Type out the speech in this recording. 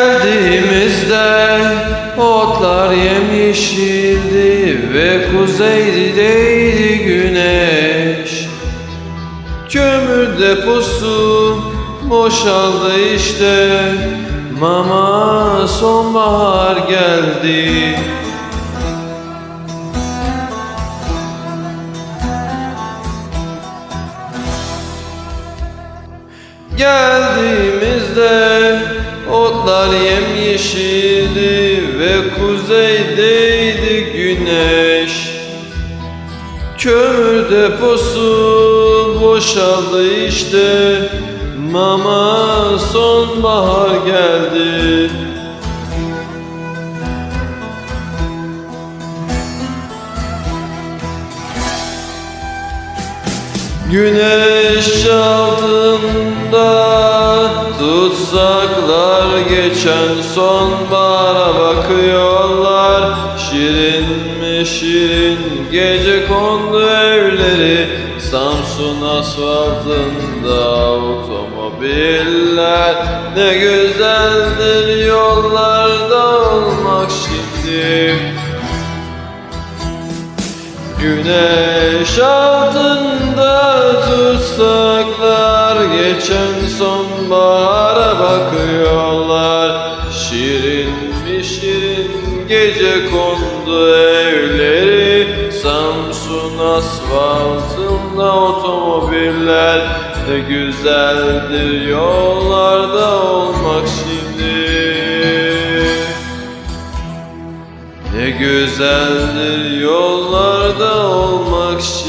geldiğimizde otlar yemişildi ve kuzeydeydi güneş. Kömür deposu boşaldı işte. Mama sonbahar geldi. Geldi otlar yemyeşildi ve kuzeydeydi güneş. Kömür deposu boşaldı işte. Mama sonbahar geldi. Güneş altında tutsaklar geçen sonbahara bakıyorlar. Şirin mi şirin gece kondu evleri. Samsun asfaltında otomobiller. Ne güzeldir yollarda olmak şimdi. Güneş altında gece kondu evleri. Samsun asfaltında otomobiller Ne güzeldir yollarda olmak şimdi. Ne güzeldir yollarda olmak şimdi